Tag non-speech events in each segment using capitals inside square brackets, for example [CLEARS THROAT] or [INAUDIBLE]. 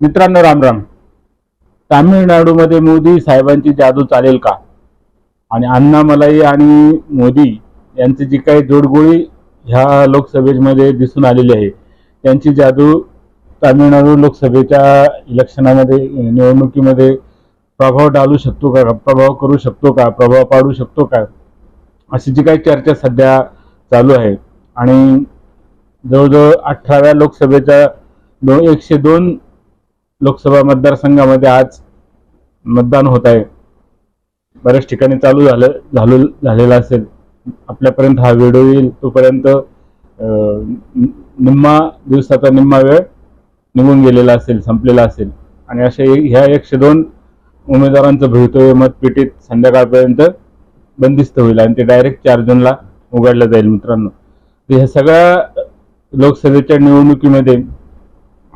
मित्रांनो राम राम. तामिळनाडूमध्ये मोदी साहेबांची जादू चालेल का? आणि अण्णामलाई आणि मोदी यांची जी काही जोडगोळी ह्या लोकसभेमध्ये दिसून आलेली आहे त्यांची जादू तामिळनाडू लोकसभेच्या इलेक्शनामध्ये निवडणुकीमध्ये प्रभाव डालू शकतो का? प्रभाव करू शकतो का? प्रभाव पाडू शकतो का? अशी जी काही चर्चा सध्या चालू आहे. आणि जवळजवळ अठराव्या लोकसभेच्या दो एकशे दोन लोकसभा मतदारसंघामध्ये आज मतदान होत आहे. बऱ्याच ठिकाणी चालू झालं झालू झालेलं असेल. आपल्यापर्यंत हा व्हिडिओ येईल तोपर्यंत निम्मा दिवसाचा निम्मा वेळ निघून गेलेला असेल संपलेला असेल. आणि असे ह्या एकशे दोन उमेदवारांचं भवितव्य मतपेटीत संध्याकाळपर्यंत बंदिस्त होईल आणि ते डायरेक्ट चार जूनला उघडलं जाईल मित्रांनो. तर ह्या सगळ्या लोकसभेच्या निवडणुकीमध्ये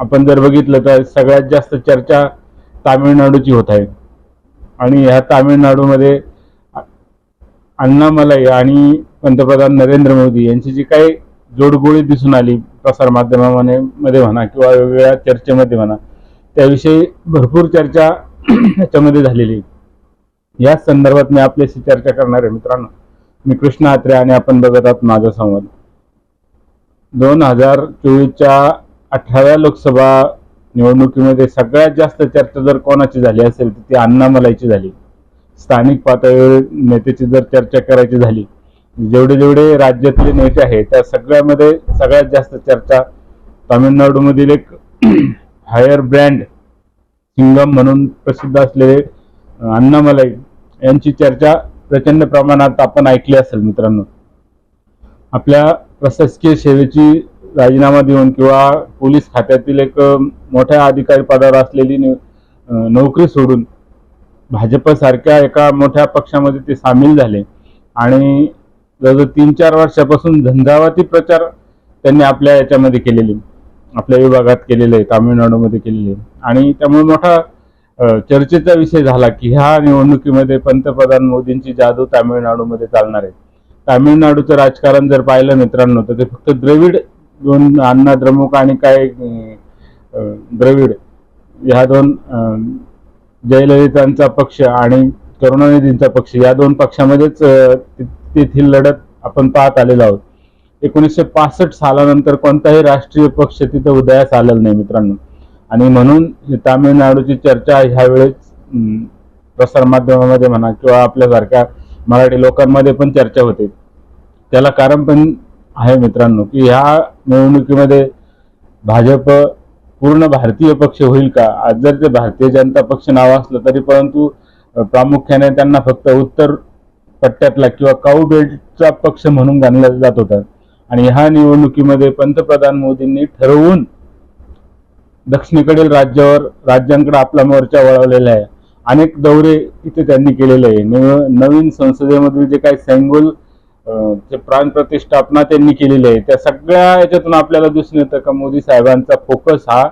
आपण जर बघितलं तर सगळ्यात जास्त चर्चा तामिळनाडूची होत आहे. आणि ह्या तामिळनाडूमध्ये अण्णामलाई आणि पंतप्रधान नरेंद्र मोदी यांची जी काही जोडगोळी दिसून आली प्रसारमाध्यमामध्ये मध्ये म्हणा किंवा वेगवेगळ्या चर्चेमध्ये म्हणा त्याविषयी भरपूर चर्चा याच्यामध्ये झालेली आहे. या संदर्भात मी आपल्याशी चर्चा करणार आहे मित्रांनो. मी कृष्ण आत्रे आणि आपण बघत आहात माझा संवाद. दोन हजार चोवीसच्या अठराव्या लोकसभा निवडणुकीमध्ये सगळ्यात जास्त चर्चा जर कोणाची झाली असेल तर ती अण्णामलाईची झाली. स्थानिक पातळीवर नेत्याची जर चर्चा करायची झाली जेवढे जेवढे राज्यातले नेते आहेत त्या सगळ्यामध्ये सगळ्यात जास्त चर्चा तामिळनाडूमधील एक [CLEARS THROAT] हायर ब्रँड सिंगम म्हणून प्रसिद्ध असलेले अण्णामलाई यांची चर्चा प्रचंड प्रमाणात आपण ऐकली असेल मित्रांनो. आपल्या प्रशासकीय सेवेची राजीनामा देऊन किंवा पोलीस खात्यातील एक मोठ्या अधिकारी पदावर असलेली नोकरी सोडून भाजपसारख्या एका मोठ्या पक्षामध्ये ते सामील झाले. आणि जवळजवळ तीन चार वर्षापासून झंझावाती प्रचार त्यांनी आपल्या याच्यामध्ये केलेले. आपल्या विभागात केलेले आहे तामिळनाडूमध्ये केलेले. आहे. आणि त्यामुळे मोठा चर्चेचा विषय झाला की ह्या निवडणुकीमध्ये पंतप्रधान मोदींची जादू तामिळनाडूमध्ये चालणार आहे. तामिळनाडूचं राजकारण जर पाहिलं मित्रांनो तर ते फक्त द्रविड दोन अण्णा द्रमुक आणि काय द्रविड ह्या दोन जयललितांचा पक्ष आणि करुणानिधींचा पक्ष या दोन पक्षामध्येच तेथील लढत आपण पाहत आलेलो आहोत. एकोणीसशे पासष्ट सालानंतर कोणताही राष्ट्रीय पक्ष तिथं उदयास आलेला नाही मित्रांनो. आणि म्हणून ही तामिळनाडूची चर्चा ह्यावेळेस प्रसारमाध्यमामध्ये म्हणा किंवा आपल्यासारख्या मराठी लोकांमध्ये पण चर्चा होते. त्याला कारण पण आहे मित्रांनो की ह्या निवडणुकीमध्ये भाजप पूर्ण भारतीय पक्ष होईल का? आज जर ते भारतीय जनता पक्ष नाव असलं तरी परंतु प्रामुख्याने त्यांना फक्त उत्तर पट्ट्यातला किंवा काऊ बेल्टचा पक्ष म्हणून गणला जात होता. आणि ह्या निवडणुकीमध्ये पंतप्रधान मोदींनी ठरवून दक्षिणेकडील राज्यावर राज्यांकडे आपला मोर्चा वळवलेला आहे. अनेक दौरे इथे त्यांनी केलेले आहे. नव- नवीन संसदेमधील जे काही सैंगोल जे प्राण प्रतिष्ठापना त्यांनी केलेली आहे त्या सगळ्या याच्यातून आपल्याला दिसून येतं का मोदी साहेबांचा फोकस हा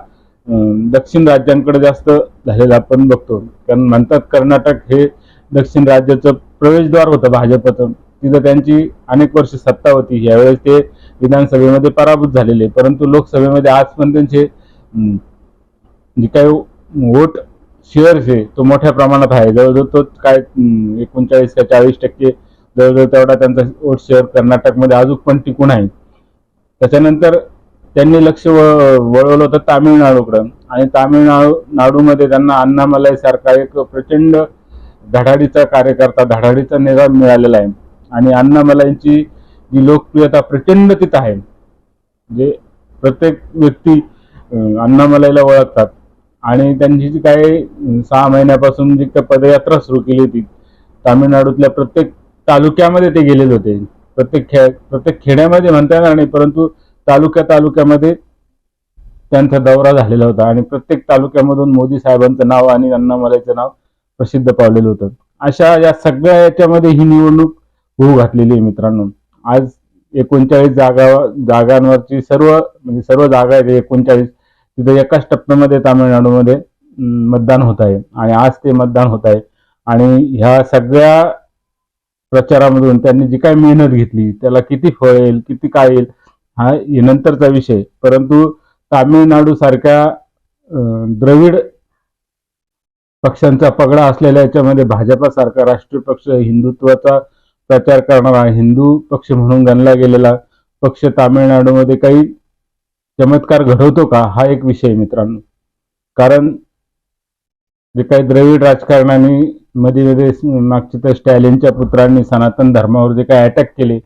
दक्षिण राज्यांकडे जास्त झालेला आपण बघतो. कारण म्हणतात कर्नाटक हे दक्षिण राज्याचं प्रवेशद्वार होतं भाजपचं. तिथं त्यांची अनेक वर्ष सत्ता होती. यावेळेस ते विधानसभेमध्ये पराभूत झालेले. परंतु लोकसभेमध्ये आज पण त्यांचे जे काही वोट शेअर्स आहे तो मोठ्या प्रमाणात आहे. जवळजवळ तो काय एकोणचाळीस का चाळीस टक्के जवळजवळ तेवढा त्यांचा वोट शेअर कर्नाटकमध्ये अजून पण टिकून आहे. त्याच्यानंतर त्यांनी लक्ष व- वळवलं होतं तामिळनाडूकडं. आणि तामिळनाडू नाडूमध्ये त्यांना अण्णामलाई सारखा एक प्रचंड धडाडीचा कार्यकर्ता धडाडीचा नेता मिळालेला आहे. आणि अण्णामलाईंची जी लोकप्रियता प्रचंड तिथं आहे. जे प्रत्येक व्यक्ती अण्णामलाईला ओळखतात. आणि त्यांची जी काही सहा महिन्यापासून जी पदयात्रा सुरू केली होती तामिळनाडूतल्या प्रत्येक तालुक्यामध्ये ते गेलेले होते. प्रत्येक खे प्रत्येक खेड्यामध्ये म्हणता येणार नाही परंतु तालुक्या तालुक्यामध्ये त्यांचा दौरा झालेला होता आणि प्रत्येक तालुक्यामधून मोदी साहेबांचं नाव आणि अण्णामलाईचं नाव प्रसिद्ध पावलेलं होतं. अशा या सगळ्या याच्यामध्ये ही निवडणूक होऊ घातलेली आहे मित्रांनो. आज एकोणचाळीस जागा जागांवरची सर्व म्हणजे सर्व जागा आहेत एकोणचाळीस. तिथे एकाच टप्प्यामध्ये तामिळनाडूमध्ये मतदान होत आहे. आणि आज ते मतदान होत आहे. आणि ह्या सगळ्या प्रचारामधून त्यांनी जी काही मेहनत घेतली त्याला किती फळ येईल किती काय येईल हा हे नंतरचा विषय. परंतु तामिळनाडू सारख्या द्रविड पक्षांचा पगडा असलेल्या याच्यामध्ये भाजपासारखा राष्ट्रीय पक्ष हिंदुत्वाचा प्रचार करणारा हिंदू पक्ष म्हणून गणला गेलेला पक्ष तामिळनाडूमध्ये काही चमत्कार घडवतो का? हा एक विषय मित्रांनो. कारण जे काही द्रविड राजकारणाने मध्ये मध्ये मागच्या तर स्टॅलिनच्या पुत्रांनी सनातन धर्मावर जे काय अटॅक केले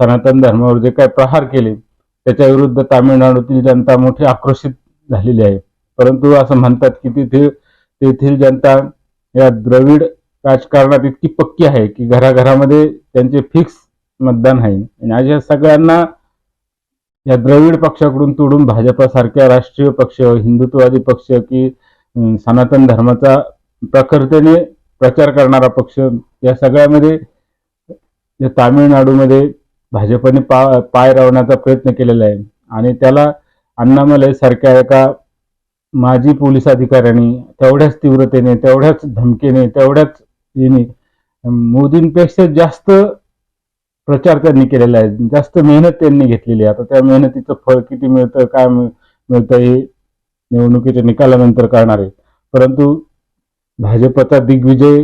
सनातन धर्मावर जे काय प्रहार केले त्याच्या विरुद्ध तामिळनाडूतील जनता मोठी आक्रोशित झालेली आहे. परंतु असं म्हणतात की तिथे तेथील जनता या द्रविड राजकारणात इतकी पक्की आहे की घराघरामध्ये त्यांचे फिक्स मतदान आहे. आणि अशा सगळ्यांना या द्रविड पक्षाकडून तोडून भाजपासारख्या राष्ट्रीय पक्ष हिंदुत्ववादी पक्ष की सनातन धर्माचा प्रखरतेने प्रचार करणारा पक्ष या सगळ्यामध्ये या तामिळनाडूमध्ये भाजपने पा पाय रावण्याचा प्रयत्न केलेला आहे. आणि त्याला अण्णामलय सारख्या एका माजी पोलीस अधिकाऱ्यांनी तेवढ्याच तीव्रतेने तेवढ्याच धमकीने तेवढ्याच याने मोदींपेक्षा जास्त प्रचार त्यांनी केलेला आहे. जास्त मेहनत त्यांनी घेतलेली आहे. आता त्या मेहनतीचं फळ किती मिळतं काय मिळ- मिळतं हे निवडणुकीच्या निकालानंतर करणार आहे. परंतु भाजपचा दिग्विजय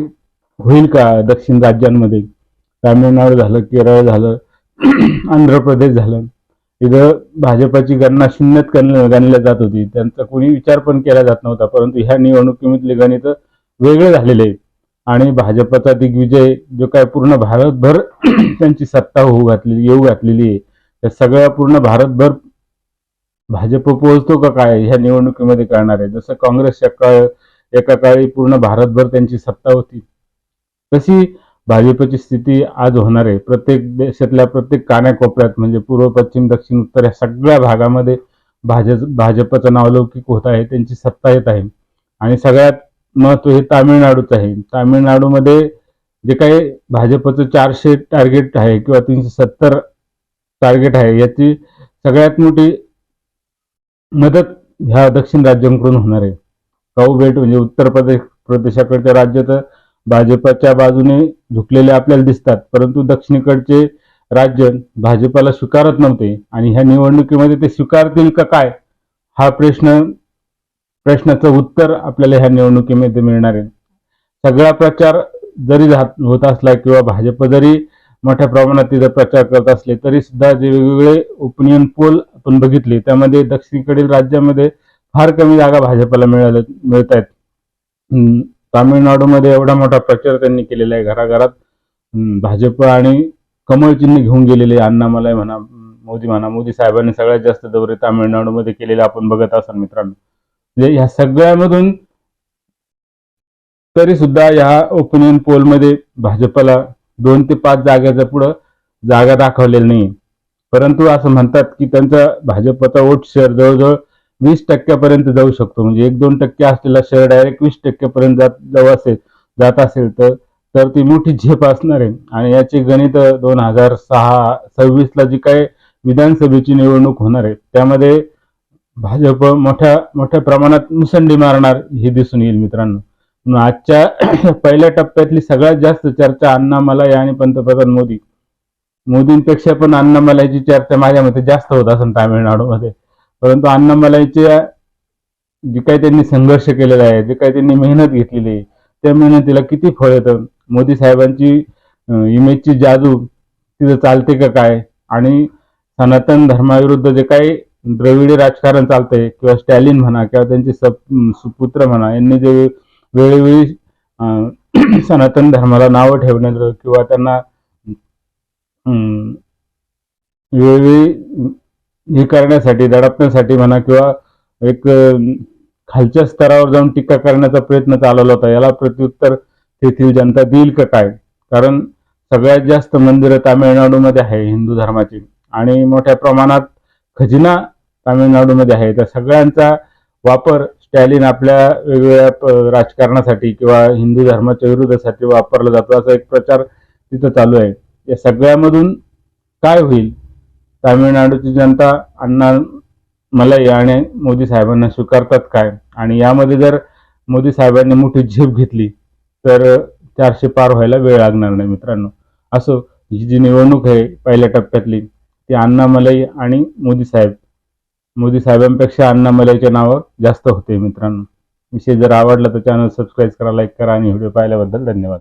होईल का दक्षिण राज्यांमध्ये? तामिळनाडू झालं केरळ झालं [CLEARS THROAT] आंध्र प्रदेश झालं. इथं भाजपाची गणना शून्यत गणल्या जात होती. त्यांचा कोणी विचार पण केला जात नव्हता. परंतु ह्या निवडणुकीमधले गणित वेगळे झालेले आहे आणि भाजपचा दिग्विजय जो काय पूर्ण भारतभर [CLEARS THROAT] त्यांची सत्ता होऊ घातलेली येऊ घातलेली आहे. त्या सगळ्या पूर्ण भारतभर भाजप पोहोचतो का काय ह्या निवडणुकीमध्ये करणार आहे. जसं काँग्रेसच्या काळ एका काळी पूर्ण भारतभर त्यांची सत्ता होती. तशी भाजपची स्थिती आज होणार आहे. प्रत्येक देशातल्या प्रत्येक कानाकोपऱ्यात म्हणजे पूर्व पश्चिम दक्षिण उत्तर या सगळ्या भागामध्ये भाजप भाजपचं नावलौकिक होत आहे. त्यांची सत्ता येत आहे. आणि सगळ्यात महत्त्व हे तामिळनाडूचं आहे. तामिळनाडूमध्ये जे काही भाजपचं चारशे टार्गेट आहे किंवा तीनशे सत्तर टार्गेट आहे याची सगळ्यात मोठी मदत ह्या दक्षिण राज्यांकडून होणार आहे. काऊ बेट म्हणजे उत्तर प्रदेश प्रदेशाकडच्या राज्य तर भाजपच्या बाजूने झुकलेले आपल्याला दिसतात. परंतु दक्षिणेकडचे राज्य भाजपाला स्वीकारत नव्हते. आणि ह्या निवडणुकीमध्ये ते स्वीकारतील का काय? हा प्रश्न प्रश्नाचं उत्तर आपल्याला ह्या निवडणुकीमध्ये मिळणार आहे. सगळा प्रचार जरी होत असला किंवा भाजप जरी मोठ्या प्रमाणात तिथं प्रचार करत असले तरी सुद्धा जे वेगवेगळे ओपिनियन पोल आपण बघितले त्यामध्ये दक्षिणेकडील राज्यामध्ये फार कमी जागा भाजपला मिळाल्या मिळत आहेत हम्म, तामिळनाडूमध्ये एवढा मोठा प्रचार त्यांनी केलेला आहे. घराघरात भाजप आणि कमळ चिन्ह घेऊन गेलेले अण्णामलाय म्हणा मोदी म्हणा मोदी साहेबांनी सगळ्यात जास्त दौरे तामिळनाडूमध्ये केलेले आपण बघत असाल मित्रांनो. म्हणजे ह्या सगळ्यामधून तरी सुद्धा ह्या ओपिनियन पोलमध्ये भाजपला दोन ते पाच जागेच्या पुढं जागा दाखवलेली नाही परंतु असं म्हणतात की त्यांचा भाजपचा वोट शेअर जवळजवळ वीस टक्क्यापर्यंत जाऊ शकतो. म्हणजे एक दोन टक्के असलेला शेअर डायरेक्ट वीस टक्क्यापर्यंत जात जाऊ असेल जात असेल तर तर ती मोठी झेप असणार आहे. आणि याची गणित दोन हजार सहा सव्वीसला जी काय विधानसभेची निवडणूक होणार आहे त्यामध्ये भाजप मोठ्या मोठ्या प्रमाणात मुसंडी मारणार हे दिसून येईल मित्रांनो. म्हणून आजच्या [CLEARS THROAT] पहिल्या टप्प्यातली सगळ्यात जास्त चर्चा अण्णामलाई आणि पंतप्रधान मोदी. मोदींपेक्षा पण अण्णामलाईची चर्चा माझ्या मते जास्त होत असेल तामिळनाडूमध्ये. परंतु अण्णामलाईच्या जे काही त्यांनी संघर्ष केलेला आहे जे काही त्यांनी मेहनत घेतलेली आहे त्या मेहनतीला किती फळ येतं? मोदी साहेबांची इमेजची जादू तिथं चालते का काय? आणि सनातन धर्माविरुद्ध जे काही द्रविडी राजकारण चालतंय किंवा स्टॅलिन म्हणा किंवा त्यांचे सप सुपुत्र म्हणा यांनी जे वेळोवेळी [CLEARS THROAT] सनातन धर्माला नावं ठेवण्याचं किंवा त्यांना वेळोवेळी हे करण्यासाठी दडपण्यासाठी म्हणा किंवा एक खालच्या स्तरावर जाऊन टीका करण्याचा प्रयत्न चालवला होता. याला प्रत्युत्तर तेथील जनता देईल का काय? कारण सगळ्यात जास्त मंदिरं तामिळनाडूमध्ये आहे हिंदू धर्माची. आणि मोठ्या प्रमाणात खजिना तामिळनाडूमध्ये आहे. त्या सगळ्यांचा वापर स्टॅलिन आपल्या वेगवेगळ्या प- राजकारणासाठी किंवा हिंदू धर्माच्या विरोधासाठी वापरला जातो असा एक प्रचार तिथं चालू आहे. या सगळ्यामधून काय होईल? तामिळनाडूची जनता अण्णा मलाई आणि मोदी साहेबांना स्वीकारतात काय? आणि यामध्ये जर मोदी साहेबांनी मोठी झेप घेतली तर चारशे पार व्हायला वेळ लागणार नाही मित्रांनो. असो ही जी निवडणूक आहे पहिल्या टप्प्यातली ती अण्णामलाई आणि मोदी साहेब मोदी साहेबांपेक्षा अण्णामलाईचे नावं जास्त होते मित्रांनो. विषय जर आवडला तर चॅनल सबस्क्राईब करा लाईक करा आणि व्हिडिओ पाहिल्याबद्दल धन्यवाद.